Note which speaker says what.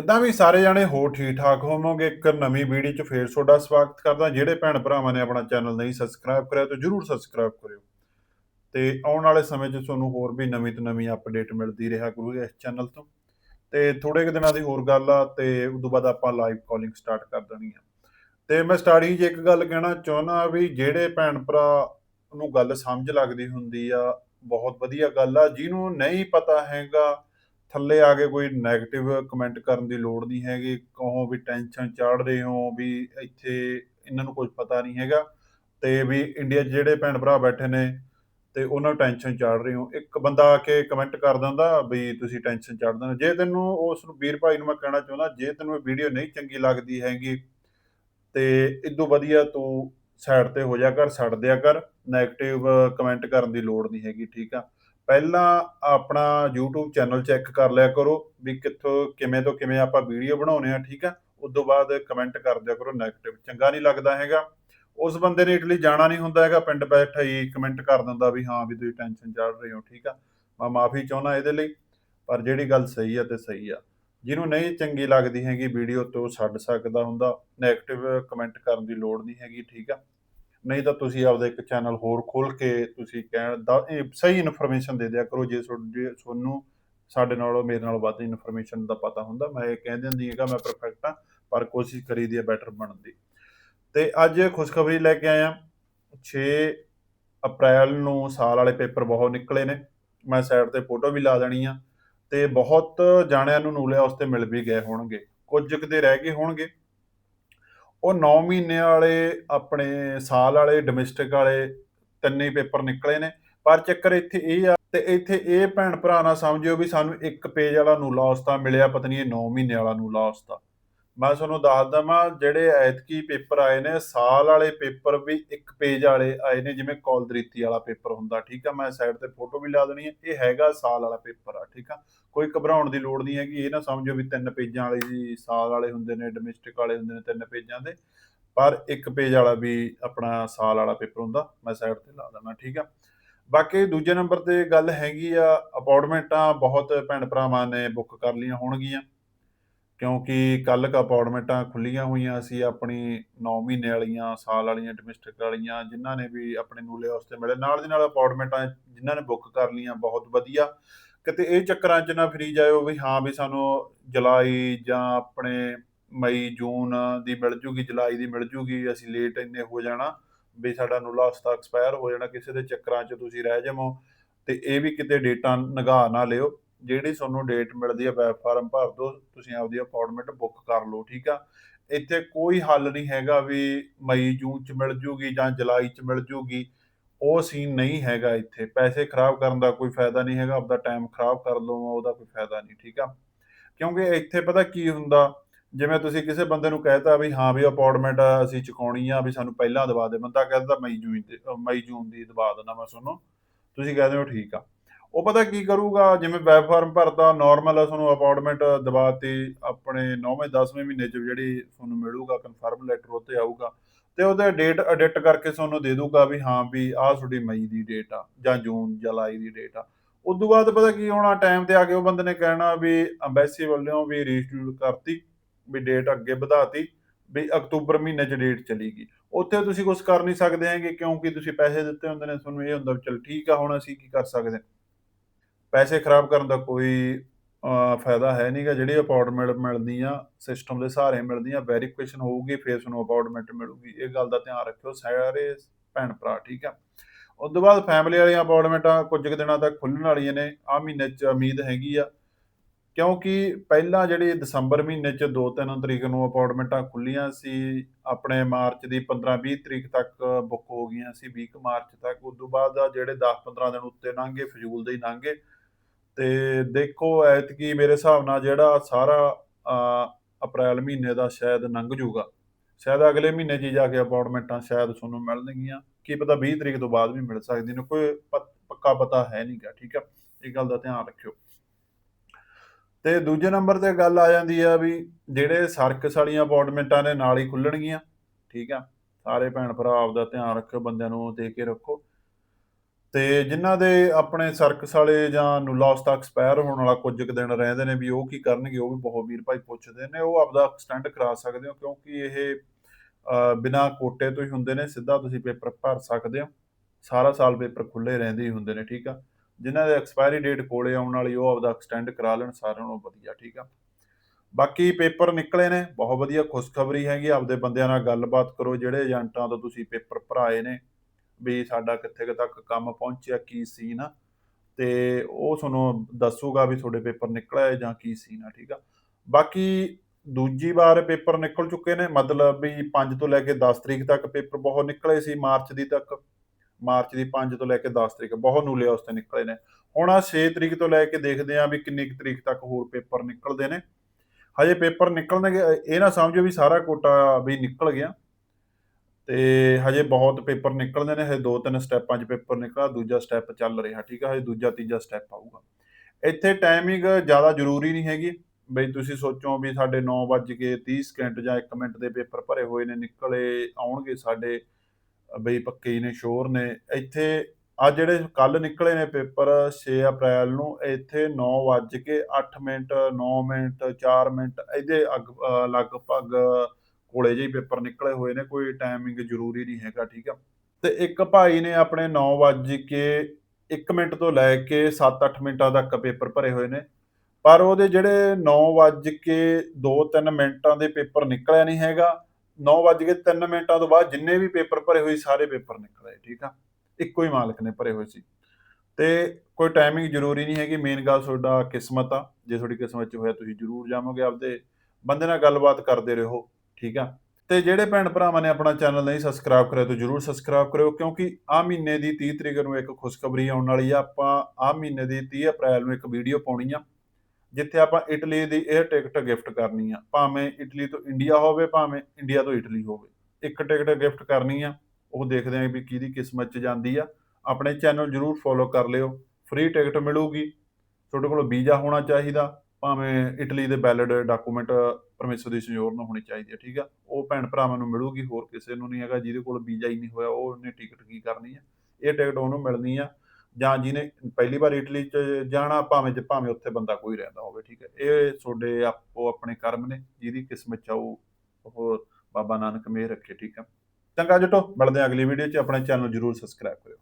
Speaker 1: ਕਿੱਦਾਂ ਵੀ ਸਾਰੇ ਜਾਣੇ ਹੋ ਠੀਕ ਠਾਕ ਹੋਵੋਗੇ, ਇੱਕ ਨਵੀਂ ਵੀਡੀਓ 'ਚ ਫੇਰ ਤੁਹਾਡਾ ਸਵਾਗਤ ਕਰਦਾ। ਜਿਹੜੇ ਭੈਣ ਭਰਾਵਾਂ ਨੇ ਆਪਣਾ ਚੈਨਲ ਨਹੀਂ ਸਬਸਕ੍ਰਾਈਬ ਕਰਿਆ ਤਾਂ ਜਰੂਰ ਸਬਸਕ੍ਰਾਈਬ ਕਰਿਓ। ਤੇ ਆਉਣ ਵਾਲੇ ਸਮੇਂ 'ਚ ਤੁਹਾਨੂੰ ਹੋਰ ਵੀ ਨਵੀਂ ਤੋਂ ਨਵੀਂ ਅਪਡੇਟ ਮਿਲਦੀ ਰਿਹਾ ਕਰੂਗੀ ਇਸ ਚੈਨਲ ਤੋਂ। ਤੇ ਥੋੜੇ ਕੁ ਦਿਨਾਂ ਦੀ ਹੋਰ ਗੱਲ ਆ ਤੇ ਉਸ ਤੋਂ ਬਾਅਦ ਆਪਾਂ ਲਾਈਵ ਕਾਲਿੰਗ ਸਟਾਰਟ ਕਰ ਦੇਣੀ ਆ। ਤੇ ਮੈਂ ਸਟਾਰਟਿੰਗ 'ਚ ਇੱਕ ਗੱਲ ਕਹਿਣਾ ਚਾਹੁੰਦਾ ਵੀ ਜਿਹੜੇ ਭੈਣ ਭਰਾ ਨੂੰ ਗੱਲ ਸਮਝ ਲੱਗਦੀ ਹੁੰਦੀ ਆ, ਬਹੁਤ ਵਧੀਆ ਗੱਲ ਆ। ਜਿਹਨੂੰ ਨਹੀਂ ਪਤਾ ਹੈਗਾ ਥੱਲੇ ਆ ਕੇ ਕੋਈ 네ਗੇਟਿਵ ਕਮੈਂਟ ਕਰਨ ਦੀ ਲੋੜ ਨਹੀਂ ਹੈਗੀ, ਕਹੋ ਵੀ ਟੈਨਸ਼ਨ ਚਾੜ ਰਹੇ ਹੋ ਵੀ ਇੱਥੇ ਇਹਨਾਂ ਨੂੰ ਕੁਝ ਪਤਾ ਨਹੀਂ ਹੈਗਾ ਤੇ ਵੀ ਇੰਡੀਆ 'ਚ ਜਿਹੜੇ ਭੈਣ ਭਰਾ ਬੈਠੇ ਨੇ ਤੇ ਉਹਨਾਂ ਨੂੰ ਟੈਨਸ਼ਨ ਚਾੜ ਰਹੇ ਹੋ। ਇੱਕ ਬੰਦਾ ਆ ਕੇ ਕਮੈਂਟ ਕਰ ਦਿੰਦਾ ਵੀ ਤੁਸੀਂ ਟੈਨਸ਼ਨ ਚਾੜਦੇ ਹੋ। ਜੇ ਤੈਨੂੰ ਉਸ ਨੂੰ ਵੀਰ ਭਾਈ ਨੂੰ ਮੈਂ ਕਹਿਣਾ ਚਾਹੁੰਦਾ, ਜੇ ਤੈਨੂੰ ਇਹ ਵੀਡੀਓ ਨਹੀਂ ਚੰਗੀ ਲੱਗਦੀ ਹੈਗੀ ਤੇ ਇਦੋਂ ਵਧੀਆ ਤੂੰ ਸਾਈਡ ਤੇ ਹੋ ਜਾ ਕਰ ਛੱਡ ਦਿਆ ਕਰ 네ਗੇਟਿਵ ਕਮੈਂਟ ਕਰਨ ਦੀ ਲੋੜ ਨਹੀਂ ਹੈਗੀ, ਠੀਕ ਆ? ਪਹਿਲਾਂ ਆਪਣਾ YouTube ਚੈਨਲ ਚੈੱਕ ਕਰ ਲਿਆ ਕਰੋ ਵੀ ਕਿੱਥੋਂ, ਕਿਵੇਂ ਤੋਂ ਕਿਵੇਂ ਆਪਾਂ ਵੀਡੀਓ ਬਣਾਉਨੇ ਆ ਠੀਕ ਆ? ਉਸ ਤੋਂ ਬਾਅਦ ਕਮੈਂਟ ਕਰ ਦਿਆ ਕਰੋ 네ਗੇਟਿਵ ਚੰਗਾ ਨਹੀਂ ਲੱਗਦਾ ਹੈਗਾ। ਉਸ ਬੰਦੇ ਨੇ ਇਟਲੀ ਜਾਣਾ ਨਹੀਂ ਹੁੰਦਾ ਹੈਗਾ, ਪਿੰਡ ਬੈਠਾ ਹੀ ਕਮੈਂਟ ਕਰ ਦਿੰਦਾ ਵੀ ਹਾਂ ਵੀ ਤੁਸੀਂ ਟੈਨਸ਼ਨ ਚੜ ਰਹੇ ਹੋ, ਠੀਕ ਆ? ਮੈਂ ਮਾਫੀ ਚਾਹੁੰਦਾ ਇਹਦੇ ਲਈ, ਪਰ ਜਿਹੜੀ ਗੱਲ ਸਹੀ ਆ ਤੇ ਸਹੀ ਆ। ਜਿਹਨੂੰ ਨਹੀਂ ਚੰਗੀ ਲੱਗਦੀ ਹੈਗੀ ਵੀਡੀਓ ਤੋਂ ਛੱਡ ਸਕਦਾ ਹੁੰਦਾ 네ਗੇਟਿਵ ਕਮੈਂਟ ਕਰਨ ਦੀ ਲੋੜ ਨਹੀਂ ਹੈਗੀ, ਠੀਕ ਆ? ਨਹੀਂ ਤਾਂ ਤੁਸੀਂ ਆਪਦਾ ਇੱਕ ਚੈਨਲ ਹੋਰ ਖੋਲ ਕੇ ਤੁਸੀਂ ਕਹਿਣ ਦਾ ਇਹ ਸਹੀ ਇਨਫੋਰਮੇਸ਼ਨ ਦੇ ਦਿਆ ਕਰੋ, ਜੇ ਤੁਹਾਡੇ- ਤੁਹਾਨੂੰ ਸਾਡੇ ਨਾਲੋਂ, ਮੇਰੇ ਨਾਲੋਂ ਵੱਧ ਇਨਫੋਰਮੇਸ਼ਨ ਦਾ ਪਤਾ ਹੁੰਦਾ, ਮੈਂ ਇਹ ਕਹਿੰਦੇ ਨਹੀਂ ਹੈਗਾ, ਮੈਂ ਪਰਫੈਕਟ ਆ ਪਰ ਕੋਸ਼ਿਸ਼ ਕਰੀਦੀ ਹੈ ਬੈਟਰ ਬਣਨ ਦੀ। ਤੇ ਅੱਜ ਖੁਸ਼ਖਬਰੀ ਲੈ ਕੇ ਆਇਆ 6 ਅਪ੍ਰੈਲ ਨੂੰ ਸਾਲ ਵਾਲੇ ਪੇਪਰ ਬਹੁਤ ਨਿਕਲੇ ਨੇ, ਮੈਂ ਸਾਈਡ ਤੇ ਫੋਟੋ ਵੀ ਲਾ ਦੇਣੀ ਆ, ਤੇ ਬਹੁਤ ਜਾਣਿਆਂ ਨੂੰ ਨੂਲਿਆ ਉਸ ਤੇ ਮਿਲ ਵੀ ਗਏ ਹੋਣਗੇ, ਕੁਝ ਕਿਤੇ ਰਹਿ ਗਏ ਹੋਣਗੇ। ਉਹ 9 ਮਹੀਨੇ ਵਾਲੇ ਆਪਣੇ ਸਾਲ ਵਾਲੇ ਡੋਮੈਸਟਿਕ ਵਾਲੇ ਤਿੰਨੇ ਪੇਪਰ ਨਿਕਲੇ ਨੇ। ਪਰ ਚੱਕਰ ਇੱਥੇ ਇਹ ਆ ਤੇ ਇੱਥੇ ਇਹ ਭੈਣ ਭਰਾ ਨਾ ਸਮਝਿਓ ਵੀ ਸਾਨੂੰ ਇੱਕ ਪੇਜ ਵਾਲਾ ਨੂਲਾ ਉਸਤਾ ਮਿਲਿਆ ਪਤਨੀ ਨਹੀਂ ਇਹ 9 ਮਹੀਨੇ ਵਾਲਾ ਨੂਲਾ ਉਸਤਾ ਮੈਂ ਤੁਹਾਨੂੰ ਦੱਸ ਦਵਾਂ, ਜਿਹੜੇ ਐਤਕੀ ਪੇਪਰ ਆਏ ਨੇ, ਸਾਲ ਵਾਲੇ ਪੇਪਰ ਵੀ ਇੱਕ ਪੇਜ ਵਾਲੇ ਆਏ ਨੇ, ਜਿਵੇਂ ਕੌਲਦਰੀਤੀ ਵਾਲਾ ਪੇਪਰ ਹੁੰਦਾ, ਠੀਕ ਆ? ਮੈਂ ਸਾਈਡ ਤੇ ਫੋਟੋ ਵੀ ਲਾ ਦੇਣੀ ਹੈ ਇਹ ਹੈਗਾ ਸਾਲ ਵਾਲਾ ਪੇਪਰ ਆ, ਠੀਕ ਆ? ਕੋਈ ਘਬਰਾਉਣ ਦੀ ਲੋੜ ਨਹੀਂ ਹੈਗੀ, ਇਹ ਨਾ ਸਮਝੋ ਵੀ ਤਿੰਨ ਪੇਜਾਂ ਵਾਲੇ ਜੀ ਸਾਲ ਵਾਲੇ ਹੁੰਦੇ ਨੇ ਡੋਮੈਸਟਿਕ ਵਾਲੇ ਹੁੰਦੇ ਨੇ ਤਿੰਨ ਪੇਜਾਂ ਦੇ, ਪਰ ਇੱਕ ਪੇਜ ਵਾਲਾ ਵੀ ਆਪਣਾ ਸਾਲ ਵਾਲਾ ਪੇਪਰ ਹੁੰਦਾ, ਮੈਂ ਸਾਈਡ ਤੇ ਲਾ ਦੇਣਾ, ਠੀਕ ਆ? ਬਾਕੀ ਦੂਜੇ ਨੰਬਰ ਤੇ ਗੱਲ ਹੈਗੀ ਆ ਅਪਾਰਟਮੈਂਟਾਂ ਬਹੁਤ ਭੈਣ ਭਰਾਵਾਂ ਨੇ ਬੁੱਕ ਕਰ ਲਈਆਂ ਹੋਣਗੀਆਂ। ਕਿਉਂਕਿ ਕੱਲ ਕ ਅਪਾਰਟਮੈਂਟਾਂ ਖੁੱਲੀਆਂ ਹੋਈਆਂ ਅਸੀਂ ਆਪਣੀ 9 ਮਹੀਨੇ ਵਾਲੀਆਂ, ਸਾਲ ਵਾਲੀਆਂ ਡੋਮੈਸਟਿਕ ਵਾਲੀਆਂ, ਜਿਨ੍ਹਾਂ ਨੇ ਵੀ ਆਪਣੇ ਨੂਲੇ ਵਾਸਤੇ ਮਿਲੇ। ਨਾਲ ਦੀ ਨਾਲ ਅਪਾਰਟਮੈਂਟਾਂ ਜਿਨ੍ਹਾਂ ਨੇ ਬੁੱਕ ਕਰ ਲਈਆਂ, ਬਹੁਤ ਵਧੀਆ। ਕਿਤੇ ਇਹ ਚੱਕਰਾਂ 'ਚ ਨਾ ਫਰੀ ਜਾਇਓ ਵੀ ਹਾਂ ਵੀ ਸਾਨੂੰ ਜੁਲਾਈ ਜਾਂ ਆਪਣੇ ਮਈ, ਜੂਨ ਦੀ ਮਿਲ ਜੂਗੀ, ਜੁਲਾਈ ਦੀ ਮਿਲ ਜੂਗੀ, ਅਸੀਂ ਲੇਟ ਇੰਨੇ ਹੋ ਜਾਣਾ ਵੀ ਸਾਡਾ ਨੂਲਾ ਉਸਤਾ ਐਕਸਪਾਇਰ ਹੋ ਜਾਣਾ। ਕਿਸੇ ਦੇ ਚੱਕਰਾਂ 'ਚ ਤੁਸੀਂ ਰਹਿ ਜਾਵੋ ਤੇ ਇਹ ਵੀ ਕਿਤੇ ਡੇਟਾਂ ਨਗਾ ਨਾ ਲਿਓ। ਜਿਹੜੀ ਤੁਹਾਨੂੰ ਡੇਟ ਮਿਲਦੀ ਹੈ ਵੈਬ ਫਾਰਮ ਭਰ ਦਿਓ ਤੁਸੀਂ ਆਪਦੀ ਅਪਾਰਟਮੈਂਟ ਬੁੱਕ ਕਰ ਲਓ, ਠੀਕ ਆ? ਇੱਥੇ ਕੋਈ ਹੱਲ ਨਹੀਂ ਹੈਗਾ ਵੀ ਮਈ, ਜੂਨ 'ਚ ਮਿਲ ਜੂਗੀ ਜਾਂ ਜੁਲਾਈ 'ਚ ਮਿਲ ਜੂਗੀ। ਉਹ ਸੀਨ ਨਹੀਂ ਹੈਗਾ ਇੱਥੇ। ਪੈਸੇ ਖਰਾਬ ਕਰਨ ਦਾ ਕੋਈ ਫਾਇਦਾ ਨਹੀਂ ਹੈਗਾ, ਆਪਦਾ ਟਾਈਮ ਖਰਾਬ ਕਰ ਲਓ, ਉਹਦਾ ਕੋਈ ਫਾਇਦਾ ਨਹੀਂ, ਠੀਕ ਆ? ਕਿਉਂਕਿ ਇੱਥੇ ਪਤਾ ਕੀ ਹੁੰਦਾ? ਜਿਵੇਂ ਤੁਸੀਂ ਕਿਸੇ ਬੰਦੇ ਨੂੰ ਕਹਿਤਾ ਵੀ ਹਾਂ ਵੀ ਅਪਾਰਟਮੈਂਟ ਅਸੀਂ ਚੁਕਾਉਣੀ ਆ, ਵੀ ਸਾਨੂੰ ਪਹਿਲਾਂ ਦਵਾ ਦੇ। ਬੰਦਾ ਕਹਿੰਦਾ ਮਈ, ਜੂਨ ਦੀ ਮਈ, ਜੂਨ ਦੀ ਦਵਾ ਦੇਣਾ ਮੈਂ ਤੁਹਾਨੂੰ। ਤੁਸੀਂ ਕਹਿੰਦੇ ਹੋ ਠੀਕ ਆ। ਉਹ ਪਤਾ ਕੀ ਕਰੂਗਾ? ਜਿਵੇਂ ਵੈਬ ਫਾਰਮ ਭਰਤਾ ਨਾਰਮਲ ਤੁਹਾਨੂੰ ਅਪਾਰਟਮੈਂਟ ਦਵਾਤੀ, ਆਪਣੇ 9ਵੇਂ 10ਵੇਂ ਮਹੀਨੇ ਚ ਜਿਹੜੀ ਤੁਹਾਨੂੰ ਮਿਲੂਗਾ ਕਨਫਰਮ ਲੈਟਰ ਉੱਤੇ ਆਊਗਾ, ਤੇ ਉਹਦੇ ਡੇਟ ਐਡਿਟ ਕਰਕੇ ਤੁਹਾਨੂੰ ਦੇ ਦੂਗਾ ਵੀ ਹਾਂ ਵੀ ਆਹ ਤੁਹਾਡੀ ਮਈ ਦੀ ਡੇਟ ਆ, ਜਾਂ ਜੂਨ ਜੁਲਾਈ ਦੀ ਡੇਟ ਆ। ਉਦੋਂ ਬਾਅਦ ਪਤਾ ਕੀ ਹੋਣਾ ਟਾਈਮ ਤੇ ਆ ਕੇ ਉਹ ਬੰਦੇ ਨੇ ਕਹਿਣਾ ਵੀ ਐਮਬੈਸੀ ਵੱਲੋਂ ਵੀ ਰਜਿਸਟਰ ਕਰਤੀ, ਵੀ ਡੇਟ ਅੱਗੇ ਵਧਾਤੀ, ਵੀ ਅਕਤੂਬਰ ਮਹੀਨੇ ਚ ਡੇਟ ਚਲੀ ਗਈ ਉੱਥੇ ਤੁਸੀਂ ਕੁਝ ਕਰ ਨਹੀਂ ਸਕਦੇ ਹੈਗੇ, ਕਿਉਂਕਿ ਤੁਸੀਂ ਪੈਸੇ ਦਿੱਤੇ ਹੁੰਦੇ ਨੇ, ਤੁਹਾਨੂੰ ਇਹ ਹੁੰਦਾ ਵੀ ਚਲ ਠੀਕ ਆ, ਹੁਣ ਅਸੀਂ ਕੀ ਕਰ ਸਕਦੇ? ਹਾਂ। ਪੈਸੇ ਖਰਾਬ ਕਰਨ ਦਾ ਕੋਈ ਫਾਇਦਾ ਹੈ ਨਹੀਂਗਾ ਜਿਹੜੀ ਅਪਾਰਟਮੈਂਟ ਮਿਲਦੀ ਆ ਸਿਸਟਮ ਦੇ ਸਹਾਰੇ ਮਿਲਦੀਆਂ ਵੈਰੀਫਿਕੇਸ਼ਨ ਹੋਊਗੀ, ਫਿਰ ਤੁਹਾਨੂੰ ਅਪਾਰਟਮੈਂਟ ਮਿਲੂਗੀ। ਇਹ ਗੱਲ ਦਾ ਧਿਆਨ ਰੱਖਿਓ ਸਾਰੇ ਭੈਣ ਭਰਾ, ਠੀਕ ਆ? ਉਸ ਤੋਂ ਬਾਅਦ ਫੈਮਿਲੀ ਵਾਲੀਆਂ ਅਪਾਰਟਮੈਂਟਾਂ ਕੁਝ ਕੁ ਦਿਨਾਂ ਤੱਕ ਖੁੱਲਣ ਵਾਲੀਆਂ ਨੇ। ਆ ਮਹੀਨੇ ਚ ਉਮੀਦ ਹੈਗੀ ਆ। ਕਿਉਂਕਿ ਪਹਿਲਾਂ ਜਿਹੜੀ ਦਸੰਬਰ ਮਹੀਨੇ ਚ 2-3 ਤਰੀਕ ਨੂੰ ਅਪਾਰਟਮੈਂਟਾਂ ਖੁੱਲੀਆਂ ਸੀ, ਆਪਣੇ ਮਾਰਚ ਦੀ 15-20 ਤਰੀਕ ਤੱਕ ਬੁੱਕ ਹੋ ਗਈਆਂ ਸੀ 20 ਮਾਰਚ ਤੱਕ। ਉਸ ਤੋਂ ਬਾਅਦ ਜਿਹੜੇ 10-15 ਦਿਨ ਉੱਤੇ ਲੰਘੇ ਫਜ਼ੂਲ ਦੇ ਹੀ ਲੰਘੇ ਤੇ ਦੇਖੋ, ਐਤਕੀ ਮੇਰੇ ਹਿਸਾਬ ਨਾਲ ਜਿਹੜਾ ਸਾਰਾ ਅਪ੍ਰੈਲ ਮਹੀਨੇ ਦਾ ਸ਼ਾਇਦ ਲੰਘ ਜਾਊਗਾ। ਸ਼ਾਇਦ ਅਗਲੇ ਮਹੀਨੇ 'ਚ ਹੀ ਜਾ ਕੇ ਅਪਾਰਟਮੈਂਟਾਂ ਸ਼ਾਇਦ ਤੁਹਾਨੂੰ ਮਿਲਣਗੀਆਂ ਕੀ ਪਤਾ 20 ਤਰੀਕ ਤੋਂ ਬਾਅਦ ਵੀ ਮਿਲ ਸਕਦੀ ਨੇ, ਕੋਈ ਪੱਕਾ ਪਤਾ ਹੈ ਨਹੀਂਗਾ ਠੀਕ ਆ? ਇਹ ਗੱਲ ਦਾ ਧਿਆਨ ਰੱਖਿਓ। ਤੇ ਦੂਜੇ ਨੰਬਰ ਤੇ ਗੱਲ ਆ ਜਾਂਦੀ ਆ ਵੀ ਜਿਹੜੇ ਸਰਕਸ ਵਾਲੀਆਂ ਅਪਾਰਟਮੈਂਟਾਂ ਨੇ ਨਾਲ ਹੀ ਖੁੱਲਣਗੀਆਂ, ਠੀਕ ਆ? ਸਾਰੇ ਭੈਣ ਭਰਾ ਆਪਦਾ ਧਿਆਨ ਰੱਖਿਓ, ਬੰਦਿਆਂ ਨੂੰ ਦੇ ਕੇ ਰੱਖੋ। ਤੇ ਜਿਨ੍ਹਾਂ ਦੇ ਆਪਣੇ ਸਰਕਸ ਵਾਲੇ ਜਾਂ ਨੂਲਾਸ ਤੱਕ ਐਕਸਪਾਇਰ ਹੋਣ ਵਾਲਾ ਕੁਝ ਕੁ ਦਿਨ ਰਹਿੰਦੇ ਨੇ ਵੀ ਉਹ ਕੀ ਕਰਨਗੇ ਉਹ ਵੀ ਬਹੁਤ ਵੀਰ ਭਾਈ ਪੁੱਛਦੇ ਨੇ ਉਹ ਆਪਦਾ ਐਕਸਟੈਂਡ ਕਰਾ ਸਕਦੇ ਹੋ ਕਿਉਂਕਿ ਇਹ ਅ, ਬਿਨਾਂ ਕੋਟੇ ਤੋਂ ਹੀ ਹੁੰਦੇ ਨੇ ਸਿੱਧਾ ਤੁਸੀਂ ਪੇਪਰ ਭਰ ਸਕਦੇ ਹੋ। ਸਾਰਾ ਸਾਲ ਪੇਪਰ ਖੁੱਲੇ ਰਹਿੰਦੇ ਹੀ ਹੁੰਦੇ ਨੇ ਠੀਕ ਆ? ਜਿਨ੍ਹਾਂ ਦੇ ਐਕਸਪਾਇਰੀ ਡੇਟ ਕੋਲੇ ਆਉਣ ਵਾਲੀ ਉਹ ਆਪਦਾ ਐਕਸਟੈਂਡ ਕਰਾ ਲੈਣ ਸਾਰਿਆਂ ਨਾਲੋਂ ਵਧੀਆ ਠੀਕ ਆ? ਬਾਕੀ ਪੇਪਰ ਨਿਕਲੇ ਨੇ ਬਹੁਤ ਵਧੀਆ ਖੁਸ਼ਖਬਰੀ ਹੈਗੀ ਆਪਦੇ ਬੰਦਿਆਂ ਨਾਲ ਗੱਲਬਾਤ ਕਰੋ ਜਿਹੜੇ ਏਜੰਟਾਂ ਤੋਂ ਤੁਸੀਂ ਪੇਪਰ ਭਰਾਏ ਨੇ ਵੀ ਸਾਡਾ ਕਿੱਥੇ ਕੁ ਤੱਕ ਕੰਮ ਪਹੁੰਚਿਆ, ਕੀ ਸੀਨ ਆ। ਤੇ ਉਹ ਤੁਹਾਨੂੰ ਦੱਸੂਗਾ ਵੀ ਤੁਹਾਡੇ ਪੇਪਰ ਨਿਕਲਿਆ ਜਾਂ ਕੀ ਸੀਨ ਆ, ਠੀਕ ਆ। ਬਾਕੀ ਦੂਜੀ ਵਾਰ ਪੇਪਰ ਨਿਕਲ ਚੁੱਕੇ ਨੇ, ਮਤਲਬ ਵੀ 5 ਤੋਂ ਲੈ ਕੇ 10 ਤਰੀਕ ਤੱਕ ਪੇਪਰ ਬਹੁਤ ਨਿਕਲੇ ਸੀ, ਮਾਰਚ ਦੀ ਤੱਕ। ਮਾਰਚ ਦੀ 5 ਤੋਂ ਲੈ ਕੇ 10 ਤਰੀਕ, ਬਹੁਤ ਨੂਲੇ ਉਸ ਤੇ ਨਿਕਲੇ ਨੇ। ਹੁਣ ਆ 6 ਤਰੀਕ ਤੋਂ ਲੈ ਕੇ ਦੇਖਦੇ ਆ ਵੀ ਕਿੰਨੀ ਕੁ ਤਰੀਕ ਤੱਕ ਹੋਰ ਪੇਪਰ ਨਿਕਲਦੇ ਨੇ। ਹਜੇ ਪੇਪਰ ਨਿਕਲਣਗੇ, ਇਹ ਨਾ ਸਮਝੋ ਵੀ ਸਾਰਾ ਕੋਟਾ ਵੀ ਨਿਕਲ ਗਿਆ। ਤੇ ਹਜੇ ਬਹੁਤ ਪੇਪਰ ਨਿਕਲਦੇ ਨੇ, ਹਜੇ ਦੋ ਤਿੰਨ ਸਟੈਪਾਂ 'ਚ ਪੇਪਰ ਨਿਕਲਾ ਦੂਜਾ ਸਟੈਪ ਚੱਲ ਰਿਹਾ, ਠੀਕ ਆ? ਹਜੇ ਦੂਜਾ ਤੀਜਾ ਸਟੈਪ ਆਊਗਾ। ਇੱਥੇ ਟਾਈਮਿੰਗ ਜ਼ਿਆਦਾ ਜ਼ਰੂਰੀ ਨਹੀਂ ਹੈਗੀ। ਬਈ ਤੁਸੀਂ ਸੋਚੋ ਵੀ ਸਾਡੇ 9 ਵੱਜ ਕੇ 30 ਸਕਿੰਟ ਜਾਂ 1 ਮਿੰਟ ਦੇ ਪੇਪਰ ਭਰੇ ਹੋਏ ਨੇ, ਨਿਕਲੇ ਆਉਣਗੇ ਸਾਡੇ, ਬਈ ਪੱਕੇ ਹੀ ਨੇ, ਸ਼ੋਰ ਨੇ। ਇੱਥੇ ਆ ਜਿਹੜੇ ਕੱਲ ਨਿਕਲੇ ਨੇ ਪੇਪਰ 6 ਅਪ੍ਰੈਲ ਨੂੰ, ਇੱਥੇ 9 ਵੱਜ ਕੇ 8 ਮਿੰਟ 9 ਮਿੰਟ 4 ਮਿੰਟ, ਇਹਦੇ ਅੱਗ- ਲਗਭਗ ਕੋਲੇ ਜਿਹੇ ਪੇਪਰ ਨਿਕਲੇ ਹੋਏ ਨੇ, ਕੋਈ ਟਾਈਮਿੰਗ ਜ਼ਰੂਰੀ ਨਹੀਂ ਹੈਗਾ, ਠੀਕ ਆ। ਤੇ ਇੱਕ ਭਾਈ ਨੇ ਆਪਣੇ 9 ਵੱਜ ਕੇ 1 ਮਿੰਟ ਤੋਂ ਲੈ ਕੇ 7-8 ਮਿੰਟਾਂ ਤੱਕ ਪੇਪਰ ਭਰੇ ਹੋਏ ਨੇ। ਪਰ ਉਹਦੇ ਜਿਹੜੇ 9 ਵੱਜ ਕੇ 2-3 ਮਿੰਟਾਂ ਦੇ ਪੇਪਰ ਨਿਕਲਿਆ ਨਹੀਂ ਹੈਗਾ 9 ਵੱਜ ਕੇ 3 ਮਿੰਟਾਂ ਤੋਂ ਬਾਅਦ ਜਿੰਨੇ ਵੀ ਪੇਪਰ ਭਰੇ ਹੋਏ ਸਾਰੇ ਪੇਪਰ ਨਿਕਲੇ ਠੀਕ ਆ। ਇੱਕੋ ਹੀ ਮਾਲਕ ਨੇ ਭਰੇ ਹੋਏ ਸੀ। ਤੇ ਕੋਈ ਟਾਈਮਿੰਗ ਜ਼ਰੂਰੀ ਨਹੀਂ ਹੈਗੀ ਮੇਨ ਗੱਲ ਤੁਹਾਡਾ ਕਿਸਮਤ ਆ। ਜੇ ਤੁਹਾਡੀ ਕਿਸਮਤ 'ਚ ਹੋਇਆ, ਤੁਸੀਂ ਜ਼ਰੂਰ ਜਾਵੋਗੇ ਆਪਦੇ। ਬੰਦੇ ਨਾਲ ਗੱਲਬਾਤ ਕਰਦੇ ਰਹੋ। ਠੀਕ ਆ? ਤੇ ਜਿਹੜੇ ਭੈਣ ਭਰਾਵਾਂ ਨੇ ਆਪਣਾ ਚੈਨਲ ਨਹੀਂ ਸਬਸਕ੍ਰਾਈਬ ਕਰਿਆ ਤਾਂ ਜਰੂਰ ਸਬਸਕ੍ਰਾਈਬ ਕਰਿਓ, ਕਿਉਂਕਿ ਆ ਮਹੀਨੇ ਦੀ 30 ਤਰੀਕ ਨੂੰ ਇੱਕ ਖੁਸ਼ਖਬਰੀ ਆਉਣ ਵਾਲੀ ਆ। ਆਪਾਂ ਆ ਮਹੀਨੇ ਦੀ 30 ਅਪ੍ਰੈਲ ਨੂੰ ਇੱਕ ਵੀਡੀਓ ਪਾਉਣੀ ਆ, ਜਿੱਥੇ ਆਪਾਂ ਇਟਲੀ ਦੀ 에ਅਰ ਟਿਕਟ ਗਿਫਟ ਕਰਨੀ ਆ। ਭਾਵੇਂ ਇਟਲੀ ਤੋਂ ਇੰਡੀਆ ਹੋਵੇ, ਭਾਵੇਂ ਇੰਡੀਆ ਤੋਂ ਇਟਲੀ ਹੋਵੇ। ਇੱਕ ਟਿਕਟ ਗਿਫਟ ਕਰਨੀ ਆ, ਉਹ ਦੇਖਦੇ ਆਂ ਵੀ ਕਿਹਦੀ ਕਿਸਮਤ 'ਚ ਜਾਂਦੀ ਆ। ਆਪਣੇ ਚੈਨਲ ਜਰੂਰ ਫੋਲੋ ਕਰ ਲਿਓ। ਫ੍ਰੀ ਟਿਕਟ ਮਿਲੂਗੀ। ਤੁਹਾਡੇ ਕੋਲ ਵੀਜ਼ਾ ਹੋਣਾ ਚਾਹੀਦਾ। ਭਾਵੇਂ ਇਟਲੀ ਦੇ ਵੈਲਿਡ ਡਾਕੂਮੈਂਟ ਪਰਮਿਸ਼ਨ ਦੀ ਸੰਜੋਰ ਨਾਲ ਹੋਣੀ ਚਾਹੀਦੀ ਹੈ, ਠੀਕ ਆ? ਉਹ ਭੈਣ ਭਰਾਵਾਂ ਨੂੰ ਮਿਲੂਗੀ ਹੋਰ ਕਿਸੇ ਨੂੰ ਨਹੀਂ ਹੈਗਾ, ਜਿਹਦੇ ਕੋਲ ਵੀਜ਼ਾ ਹੀ ਨਹੀਂ ਹੋਇਆ, ਉਹ ਉਹਨੇ ਟਿਕਟ ਕੀ ਕਰਨੀ ਆ? ਇਹ ਟਿਕਟ ਉਹਨੂੰ ਮਿਲਣੀ ਆ, ਜਾਂ ਜਿਹਨੇ ਪਹਿਲੀ ਵਾਰ ਇਟਲੀ ਚ ਜਾਣਾ, ਭਾਵੇਂ ਜੇ ਭਾਵੇਂ ਉੱਥੇ ਬੰਦਾ ਕੋਈ ਰਹਿੰਦਾ ਹੋਵੇ, ਠੀਕ ਹੈ ਇਹ ਤੁਹਾਡੇ ਆਪੋ ਆਪਣੇ ਕਰਮ ਨੇ, ਜਿਹਦੀ ਕਿਸਮਤ ਚ ਆ, ਉਹ ਬਾਬਾ ਨਾਨਕ ਮੇਹਰ ਰੱਖੇ, ਠੀਕ ਹੈ ਚੰਗਾ ਜਟੋ, ਮਿਲਦੇ ਹਾਂ ਅਗਲੀ ਵੀਡੀਓ 'ਚ, ਆਪਣੇ ਚੈਨਲ ਜਰੂਰ ਸਬਸਕ੍ਰਾਈਬ ਕਰਿਓ।